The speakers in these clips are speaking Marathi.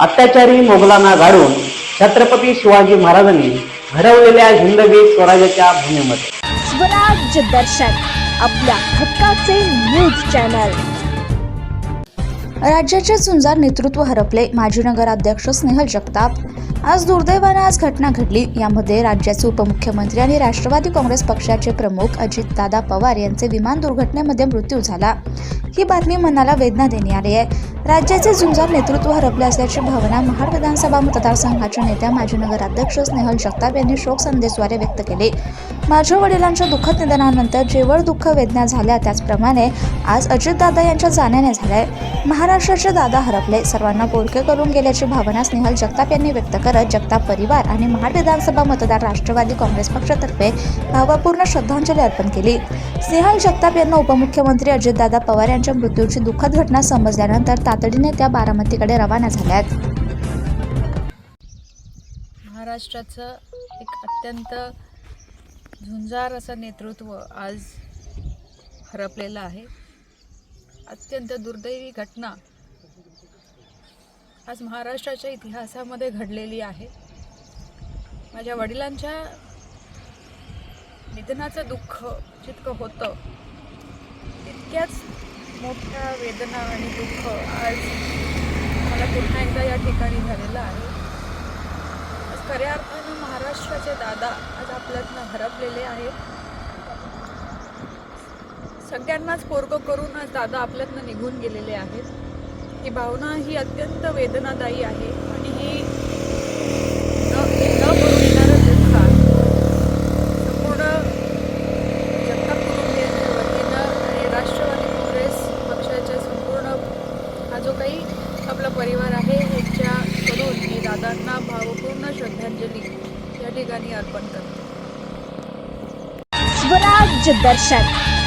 अत्याचारी मोगलांना गाडून छत्रपती शिवाजी महाराजांनी घडवलेल्या हिंदवी स्वराज्याच्या भूमीमध्ये. स्वराज्य दर्शन आपल्या हक्काचे न्यूज चॅनल. राज्याचे झुंजार नेतृत्व हरपले माजी नगराध्यक्ष स्नेहल जगताप. आज दुर्दैवाने आज घटना घडली. यामध्ये राज्याचे उपमुख्यमंत्री आणि राष्ट्रवादी काँग्रेस पक्षाचे प्रमुख अजितदादा पवार यांचे विमान दुर्घटनेमध्ये मृत्यू झाला. ही बातमी मनाला वेदना देणारी आहे. राज्याचे झुंजार नेतृत्व हरपले असल्याची भावना महाड विधानसभा मतदारसंघाच्या नेत्या माजी नगराध्यक्ष स्नेहल जगताप यांनी शोक संदेशद्वारे व्यक्त केले. माझ्या वडिलांच्या दुःखद निधनानंतर जेवढ दुःख वेदना झाल्या त्याचप्रमाणे आज अजितदादा यांच्या जाण्याने झालाय. महाराष्ट्राचे दादा हरपले. सर्वांना बोलके करून गेल्याची भावना स्नेहल जगताप यांनी व्यक्त करत जगताप परिवार आणि महाड विधानसभा मतदार राष्ट्रवादी काँग्रेस पक्षातर्फे भावपूर्ण श्रद्धांजली अर्पण केली. स्नेहल जगताप यांना उपमुख्यमंत्री अजितदादा पवार यांच्या मृत्यूची दुःखद घटना समजल्यानंतर तातडीने त्या बारामतीकडे रवाना झाल्यात. महाराष्ट्राचं एक अत्यंत झुंजार असं नेतृत्व आज हरपलेलं आहे. अत्यंत दुर्दैवी घटना आज महाराष्ट्राच्या इतिहासामध्ये घडलेली आहे. माझ्या वडिलांच्या निधनाचं दुःख जितकं होतं तितक्याच मोठ्या वेदना आणि दुःख आज मला पुन्हा एकदा या ठिकाणी झालेलं आहे. खऱ्या अर्थानं महाराष्ट्राचे दादा आज आपल्यातनं हरपलेले आहेत सगळ्यांनाच पोरगं करून आज दादा आपल्यातनं निघून गेलेले आहेत ही भावना ही अत्यंत वेदनादायी आहे आणि ही न हे न भरून येणारं दुःख आहे. संपूर्ण जगताप कुटुंबियांच्या वतीनं आणि राष्ट्रवादी काँग्रेस पक्षाच्या संपूर्ण हा जो काही आपला परिवार आहे ह्याच्याकडून मी दादांना भावपूर्ण श्रद्धांजली या ठिकाणी अर्पण करते. स्वराज्य दर्शन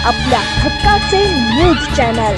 आपल्या हक्काचे न्यूज चॅनल